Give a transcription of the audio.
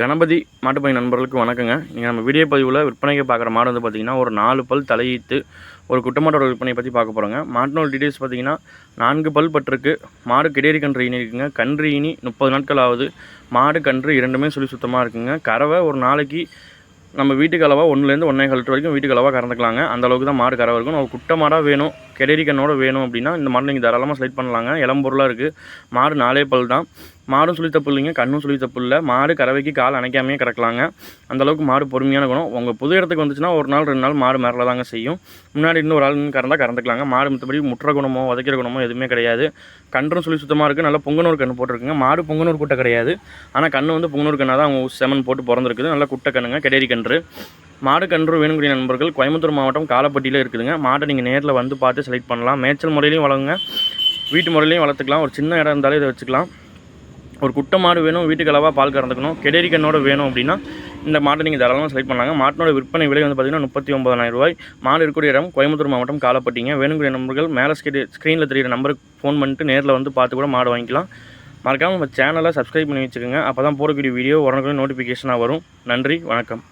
கணபதி மாட்டுப்பணி நண்பர்களுக்கு வணக்கங்க. நீங்கள் நம்ம வீடியோ பதிவில் விற்பனைக்கு பார்க்குற மாடு வந்து பார்த்திங்கன்னா ஒரு நாலு பல் தலையீத்து ஒரு குட்டமாட்டோட விற்பனையை பற்றி பார்க்க போகிறோங்க மாட்டினோட டீட்டெயில்ஸ் பார்த்தீங்கன்னா நான்கு பல் பட்டிருக்கு. மாடு கிடேரி கன்று இனி இருக்குங்க. கன்று இனி முப்பது நாட்கள் ஆகுது. மாடு கன்று இரண்டுமே சொல்லி சுத்தமாக இருக்குங்க. கறவை ஒரு நாளைக்கு நம்ம வீட்டுக்கு அளவாக ஒன்றுலேருந்து ஒன்றே கலட்டு வரைக்கும் வீட்டுக்கு அளவாக கறந்துக்கலாங்க. அந்த அளவுக்கு தான் மாடு கறவை இருக்கும். ஒரு குட்டை மாடாக வேணும் கெடேரி கண்ணோட வேணும் அப்படின்னா இந்த மாடு நீங்கள் தாராளமாக செலக்ட் பண்ணலாங்க. இளம்பொருளாக இருக்குது மாடு நாலே பல் தான். மாடும் சொல்லி தப்பு இல்லைங்க கண்ணும் சொல்லி தப்பு இல்லை. மாடு கறவைக்கு கால் அணைக்காமையே கறக்கலாங்க அந்த அளவுக்கு மாடு பொறுமையான குணம். உங்கள் புது இடத்துக்கு வந்துச்சுன்னா ஒரு நாள் ரெண்டு நாள் மாடு மேலே தாங்க செய்யும். முன்னாடி இன்னும் ஒரு ஆள் கறந்தால் கறந்துக்கலாங்க. மாடு மற்றபடி முற்ற குணமோ உதைக்கிற குணமோ எதுவுமே கிடையாது. கன்றும் சொல்லி சுத்தமாக இருக்குது நல்லா பொங்கனூர் கன்று போட்டிருக்குங்க. மாடு பொங்கனூர் குட்டை கிடையாது. ஆனால் கண்ணு வந்து பொங்கனூர் கண்ணாக தான் அவங்க செமன் போட்டு பிறந்திருக்குது. நல்லா குட்டை கண்ணுங்க கெடேரி கன்று. மாடு கன்று வேணுங்கிற நண்பர்கள் கோயம்புத்தூர் மாவட்டம் காலப்பட்டியில் இருக்குதுங்க. மாடை நீங்கள் நேரில் வந்து பார்த்து செலக்ட் பண்ணலாம். மேய்ச்சல் முறையிலையும் வளருங்க. வீட்டு முறையிலையும் வளர்த்துக்கலாம். ஒரு சின்ன இடம் இருந்தாலும் இதை வச்சுக்கலாம். ஒரு குட்டை மாடு வேணும் வீட்டுக்கு அளவாக பால் கறந்துக்கணும் கெடேரி கண்ணோட வேணும் அப்படின்னா இந்த மாட்டை நீங்கள் தாராளமாக செலக்ட் பண்ணலாங்க. மாட்டினோட விற்பனை விலை வந்து பார்த்தீங்கன்னா முப்பத்தி ஒன்பதாயிரம் ரூபாய். மாடு இருக்கக்கூடிய இடம் கோயம்புத்தூர் மாவட்டம் காலப்பட்டிங்க. வேணுங்கிற நம்பர்கள் மேலே ஸ்கிரி ஸ்க்ரீனில் தெரியிற நம்பருக்கு ஃபோன் பண்ணிட்டு நேரில் வந்து பார்த்து கூட மாடு வாங்கிக்கலாம். மறக்காமல் நம்ம சேனலை சப்ஸ்கிரைப் பண்ணி வச்சுக்கோங்க. அப்போ தான் போடக்கூடிய வீடியோ உடனுக்குடன் நோட்டிஃபிகேஷனாக வரும். நன்றி வணக்கம்.